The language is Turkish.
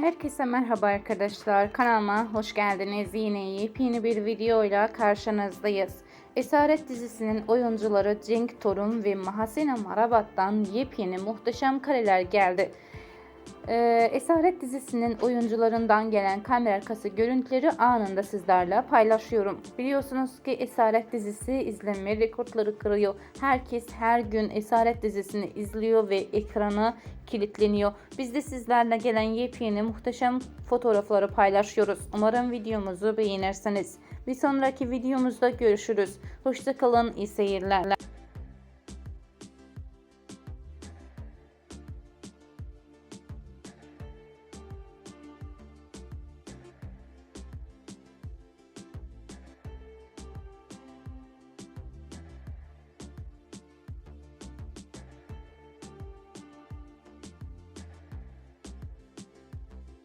Herkese merhaba arkadaşlar. Kanalıma hoş geldiniz. Yine yepyeni bir videoyla karşınızdayız. Esaret dizisinin oyuncuları Cenk Torun ve Mahasena Marabat'tan yepyeni muhteşem kareler geldi. Ee, Esaret dizisinin oyuncularından gelen kamera arkası görüntüleri anında sizlerle paylaşıyorum. Biliyorsunuz ki Esaret dizisi izlenme rekortları kırıyor. Herkes her gün Esaret dizisini izliyor ve ekrana kilitleniyor. Biz de sizlerle gelen yepyeni muhteşem fotoğrafları paylaşıyoruz. Umarım videomuzu beğenirsiniz. Bir sonraki videomuzda görüşürüz. Hoşçakalın, iyi seyirler.